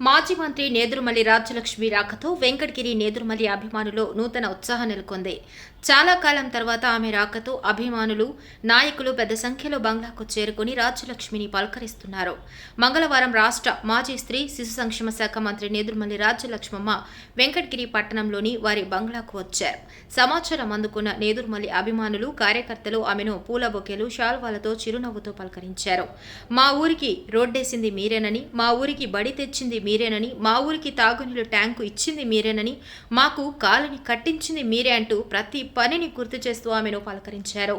మాజీ మంత్రి నేదురుమల్లి రాజ్యలక్ష్మి రాకతో వెంకటగిరి నేదురుమల్లి అభిమానులు నూతన ఉత్సాహం నెలకొంది. చాలా కాలం తర్వాత ఆమె రాకతో అభిమానులు నాయకులు పెద్ద సంఖ్యలో బంగ్లాకు చేరుకుని రాజ్యలక్ష్మిని పలకరిస్తున్నారు. మంగళవారం రాష్ట్ర మాజీ స్త్రీ శిశు సంక్షేమ శాఖ మంత్రి నేదురుమల్లి రాజ్యలక్ష్మమ్మ వెంకటగిరి పట్టణంలోని వారి బంగ్లాకు వచ్చారు. సమాచారం అందుకున్న నేదురుమల్లి అభిమానులు కార్యకర్తలు ఆమెను పూల బొకేలు శాల్వాలతో చిరునవ్వుతో పలకరించారు. మా ఊరికి రోడ్డేసింది మీరేనని మా ఊరికి బడి తెచ్చింది మీరేనని మా ఊరికి తాగునీరు ట్యాంకు ఇచ్చింది మీరేనని మాకు కాలని కట్టించింది మీరే అంటూ ప్రతి పనిని గుర్తు చేస్తూ ఆమెను పలకరించారు.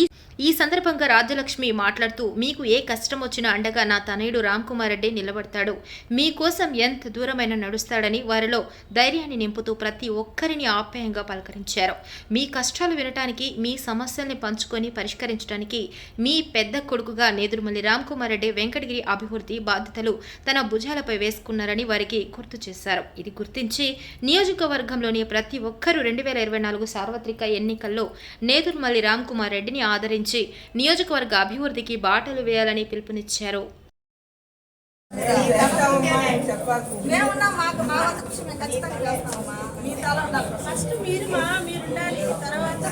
ఈ ఈ సందర్భంగా రాజ్యలక్ష్మి మాట్లాడుతూ మీకు ఏ కష్టం వచ్చినా అండగా నా తనయుడు రామ్ కుమార్ రెడ్డి నిలబడతాడు మీకోసం ఎంత దూరమైన నడుస్తాడని వారిలో ధైర్యాన్ని నింపుతూ ప్రతి ఒక్కరిని ఆప్యాయంగా పలకరించారు. మీ కష్టాలు వినటానికి మీ సమస్యల్ని పంచుకొని పరిష్కరించడానికి మీ పెద్ద కొడుకుగా నేదురుమల్లి రామ్ కుమార్ రెడ్డి వెంకటగిరి అభివృద్ధి బాధ్యతలు తన భుజాలపై వేసుకున్నారని వారికి గుర్తు చేశారు. ఇది గుర్తించి నియోజకవర్గంలోని ప్రతి ఒక్కరూ రెండు వేల ఇరవై నాలుగు సార్వత్రిక ఎన్నికల్లో నేదురుమల్లి రామ్ కుమార్ రెడ్డిని ఆదరించి నియోజకవర్గ అభివృద్ధికి బాటలు వేయాలని పిలుపునిచ్చారు. ఫస్ట్ మీరు మా మీరు ఉండాలి తర్వాత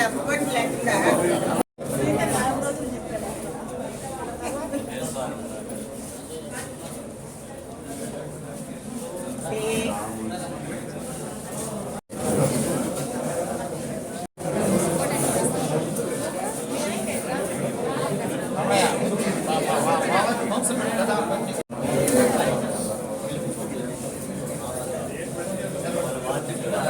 మళ్ళీ అప్పటి లేకుండా అట్లా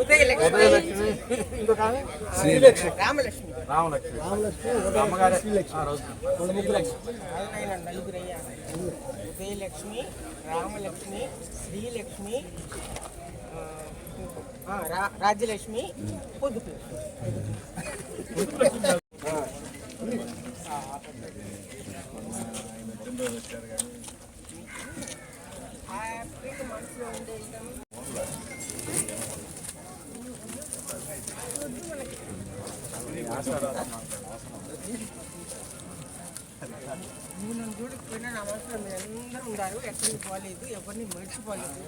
ఉదయలక్ష్మి. రామలక్ష్మి ఉదయలక్ష్మి రామలక్ష్మి శ్రీలక్ష్మి రాజ్యలక్ష్మి హ్యాపీగా మనసులో ఉండే నా మనసులో మీరు అందరూ ఉన్నారు ఎక్కడికి పోలేదు ఎవరిని మర్చిపోలేదు